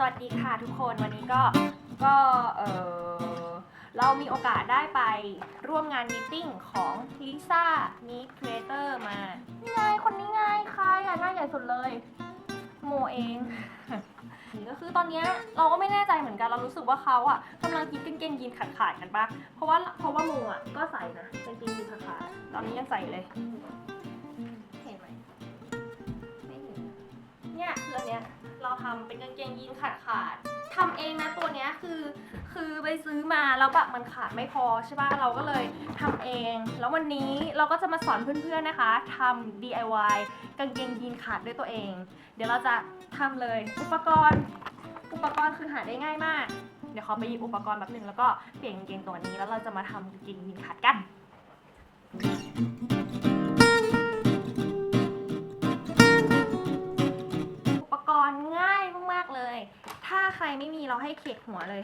สวัสดีค่ะทุกคนวันนี้ก็ก็เออเรามีโอกาสได้ไปร่วมงานมีติ้งของลิซ่ามีครีเอเตอร์มานี่ไงคนนี้ไงใครอะหน้าใหญ่สุดเลย โมเองนี่ก็คือตอนเนี้ยเราก็ไม่แน่ใจเหมือนกันเรารู้สึกว่าเขาอะกำลังกินกางเกงยีนขาดขาดๆกันปะเพราะว่าเพราะว่าโมอะก็ใส่นะกางเกงยีนขาดขาดๆตอนนี้ยังใส่เลยเห็นไหมไม่เห็นเนี่ยคืออันเนี้ย เราทำเป็นกางเกงยีนขาดขาดๆทำเองนะตัวเนี้ยคือคือไปซื้อมาแล้วแบบมันขาดไม่พอใช่ป่ะเราก็เลยทำเอง แล้ววันนี้เราก็จะมาสอนเพื่อนๆนะคะทำ DIY กางเกงยีนขาดด้วยตัวเอง เดี๋ยวเราจะทำเลยอุปกรณ์ อุปกรณ์คือหาได้ง่ายมาก เดี๋ยวขอไปหยิบอุปกรณ์แบบหนึ่งแล้วก็เปลี่ยนกางเกงตัวนี้แล้วเราจะมาทำกางเกงยีนขาดกัน รณ์ง่ายมากๆเลย ถ้าใครไม่มีเราให้เขกหัวเลย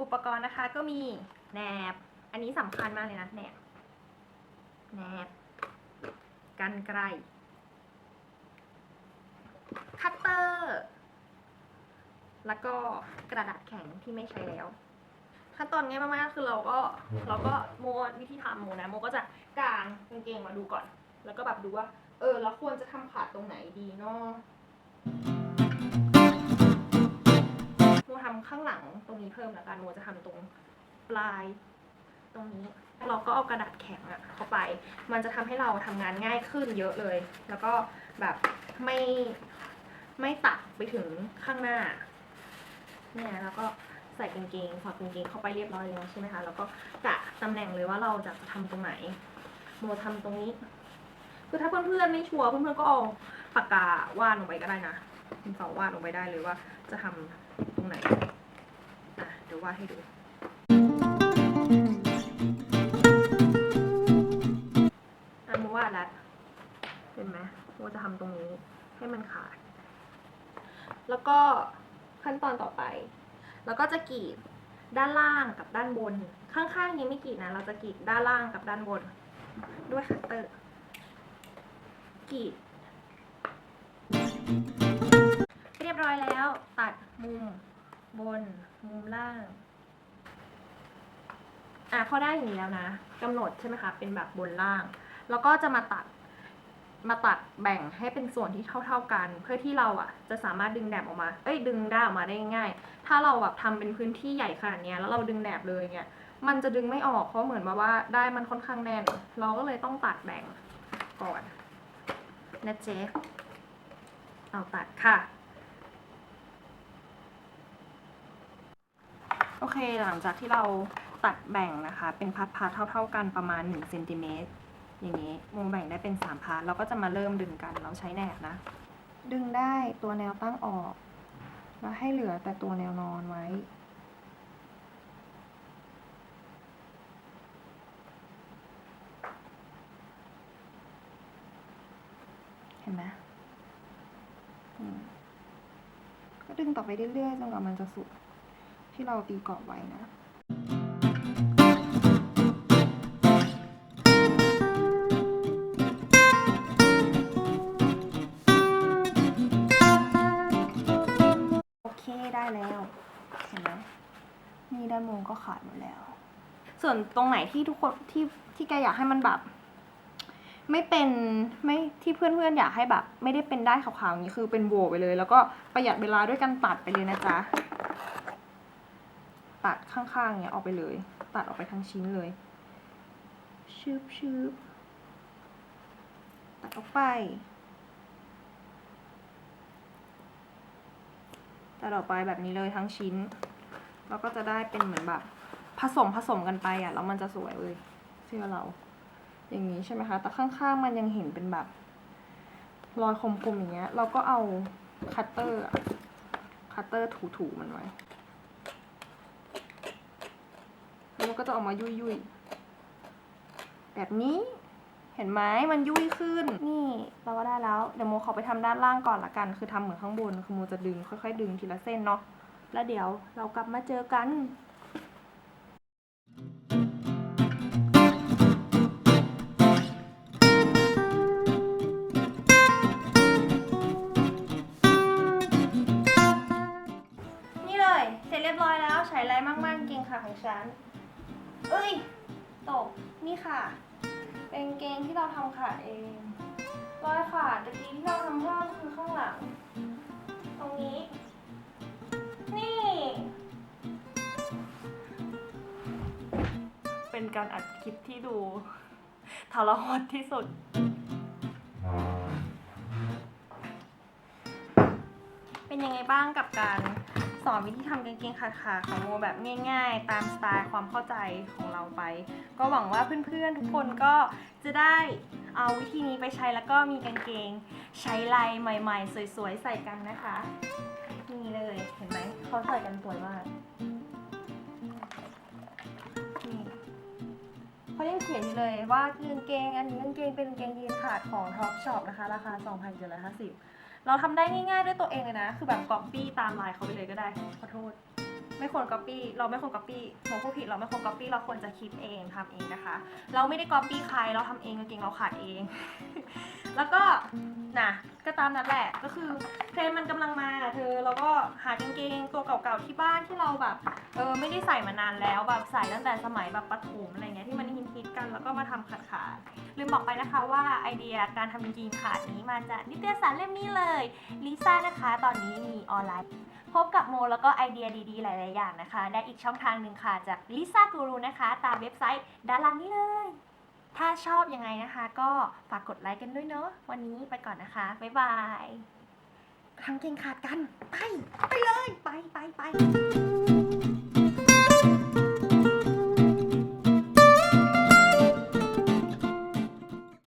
อุปกรณ์นะคะก็มีแหนบ อันนี้สำคัญมากเลยนะแหนบแหนบกันไกลคัตเตอร์ แล้วก็กระดาษแข็งที่ไม่ใช้แล้ว ขั้นตอนง่ายมากๆคือเราก็เราก็โมวิธีทำโมนะโมก็จะกางกางเกงมาดูก่อน แล้วก็แบบดูว่า เออเราควรจะทำขาดตรงไหนดีเนาะ โมทำข้างหลังตรงนี้เพิ่มแล้วกันโมจะทำตรงปลายตรงนี้ เราก็เอากระดาษแข็งอะเข้าไป มันจะทำให้เราทำงานง่ายขึ้นเยอะเลย แล้วก็แบบไม่ไม่ตัดไปถึงข้างหน้า เนี่ยแล้วก็ใส่กางเกงถอดกางเกงเข้าไปเรียบร้อยแล้วใช่ไหมคะ แล้วก็กะตำแหน่งเลยว่าเราจะทำตรงไหน โมทำตรงนี้ คือถ้าเพื่อนๆไม่ชัวร์เพื่อนๆก็เอา ปากกาวาดลงไปก็ได้นะดินสอวาดลงไปได้เลยว่าจะทำตรงไหนอะเดี๋ยววาดให้ดูอะโมวาดแล้วเห็นไหมโมจะทำตรงนี้ให้มันขาด แล้วก็ขั้นตอนต่อไป แล้วก็จะกรีดด้านล่างกับด้านบน ข้างๆนี้ไม่กรีดนะ เราจะกรีดด้านล่างกับด้านบน ด้วยคัตเตอร์กรีด เรียบร้อยแล้ว ตัดมุมบน มุมล่าง อะพอได้อย่างนี้แล้วนะกำหนดใช่ไหมคะ เป็นแบบบนล่าง แล้วก็จะมาตัดมาตัดแบ่งให้เป็นส่วนที่เท่า ๆกัน เพื่อที่เราอะจะสามารถดึงแหนบออกมา เอ้ยดึงได้าออกมาได้ง่ายถ้าเราแบบทำเป็นพื้นที่ใหญ่ขนาดเนี้ยแล้วเราดึงแหนบเลยเนี่ยมันจะดึงไม่ออกเพราะเหมือนแบบว่าได้มันค่อนข้างแน่น เราก็เลยต้องตัดแบ่งก่อนนะเจ๊ เอาตัดค่ะ โอเคหลังจากที่เราตัดแบ่งนะคะ เป็นพาร์ทๆเท่า ๆ กันประมาณ1เซนติเมตรอย่างนี้มุมแบ่งได้เป็น3พาร์ทเราก็จะมาเริ่มดึงกันเราใช้แหนบนะ ดึงได้ตัวแนวตั้งออก แล้วให้เหลือแต่ตัวแนวนอนไว้เห็นไหมอืม ก็ดึงต่อไปเรื่อยๆจนกว่ามันจะสุด ที่เราตีกรอบไว้นะโอเคได้แล้วเห็นไหมนี่ด้านมุมก็ขาดหมดแล้ว ส่วนตรงไหนที่ทุกคนที่ที่แกอยากให้มันแบบ ไม่เป็นไม่ที่เพื่อนๆอยากให้แบบ ไม่ได้เป็นได้ขาวๆอย่างนี้คือเป็นโวไปเลย แล้วก็ประหยัดเวลาด้วยการตัดไปเลยนะจ๊ะตัดข้างๆเนี้ยออกไปเลย ตัดออกไปทั้งชิ้นเลยชืบชืบตัดออกไปตัดออกไปแบบนี้เลยทั้งชิ้น แล้วก็จะได้เป็นเหมือนแบบผสมผสมกันไปอะแล้วมันจะสวยเลยเชื่อเรา อย่างนี้ใช่ไหมคะ แต่ข้างๆมันยังเห็นเป็นแบบ รอยคมๆอย่างเงี้ย เราก็เอาคัตเตอร์คัตเตอร์ถูๆมันไว้แล้วมันก็จะออกมายุ่ยๆ แบบนี้เห็นไหมมันยุ่ยขึ้น นี่เราก็ได้แล้ว เดี๋ยวโมขอไปทำด้านล่างก่อนละกัน คือทำเหมือนข้างบน คือโมจะดึงค่อยๆ ดึงทีละเส้นเนาะ แล้วเดี๋ยวเรากลับมาเจอกัน ฉัน เอ้ย ตก นี่ค่ะ เป็นกางเกงที่เราทำขาดเอง รอยขาดตะกี้ที่เราทำพลาดก็คือข้างหลัง ตรงนี้ นี่ เป็นการอัดคลิปที่ดูทรหดที่สุด เป็นยังไงบ้างกับการ สอนวิธีทำกางเกงขาขาของโมแบบง่าย ๆ ตามสไตล์ความเข้าใจของเราไป ก็หวังว่าเพื่อนๆทุกคนก็จะได้เอาวิธีนี้ไปใช้แล้วก็มีกางเกงใช้ลายใหม่ ๆ สวยๆ ใส่กันนะคะนี่เลยเห็นไหมเขาใส่กันสวยมากนี่เขายังเขียนอยู่เลยว่ากางเกงอันนี้กางเกงเป็นกางเกงยีนขาดของ Top Shop นะคะ ราคา 2,750 เราทำได้ง่ายๆด้วยตัวเองเลยนะ คือแบบก๊อปปี้ตามลายเขาไปเลยก็ได้ ขอโทษ ไม่ควรก๊อปปี้ เราไม่ควรก๊อปปี้เราพูดผิด เราไม่ควรก๊อปปี้ เราควรจะคิดเองทำเองนะคะ เราไม่ได้ก๊อปปี้ใคร เราทำเองกางเกงเราขาดเอง แล้วก็นะก็ตามนั้นแหละก็คือเทรนด์มันกำลังมาเธอเราก็หากางเกงตัวเก่าๆที่บ้านที่เราแบบเออไม่ได้ใส่มานานแล้วแบบใส่ตั้งแต่สมัยแบบประถมอะไรเงี้ยที่มันฮิตๆกันแล้วก็มาทำขาดขาดๆลืมบอกไปนะคะว่าไอเดียการทำกางเกงขาดนี้มาจากนิตยสารเล่มนี้เลยลิซ่านะคะ ตอนนี้มีออนไลน์ พบกับโมแล้วก็ไอเดียดีๆ หลายๆอย่างนะคะ ได้อีกช่องทางหนึ่งค่ะจากลิซ่ากูรูนะคะ ตามเว็บไซต์ด้านล่างนี้เลย ถ้าชอบยังไงนะคะ ก็ฝากกดไลค์กันด้วยเนาะวันนี้ไปก่อนนะคะ บ๊ายบายทำเกงขาดกัน ไป ไปเลย ไปไปไป